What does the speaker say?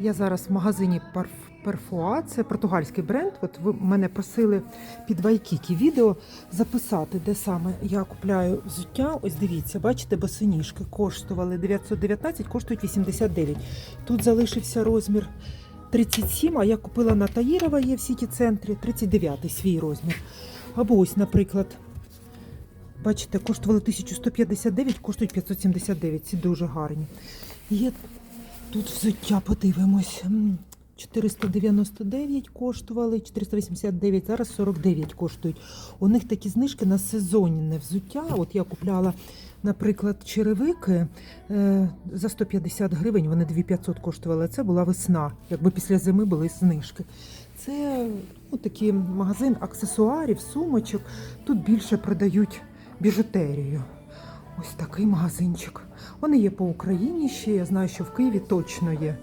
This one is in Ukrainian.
Я зараз в магазині Парф... Парфуа, це португальський бренд. От ви мене просили під Вайкікі відео записати, де саме я купляю взуття. Ось дивіться, бачите, босоніжки коштували 919, коштують 89. Тут залишився розмір 37, а я купила на Таїрова, є в сіті центрі, 39 свій розмір. Або ось, наприклад, бачите, коштували 1159, коштують 579. Ці дуже гарні. Є Тут взуття подивимось. 499 коштували, 489, зараз 49 коштують. У них такі знижки на сезонне взуття. От я купляла, наприклад, черевики е, за 150 гривень, вони 2500 коштували. Це була весна. Якби після зими були знижки. Це ну, такий магазин аксесуарів, сумочок. Тут більше продають біжутерію. Ось такий магазинчик. Вони є по Україні ще. Я знаю, що в Києві точно є.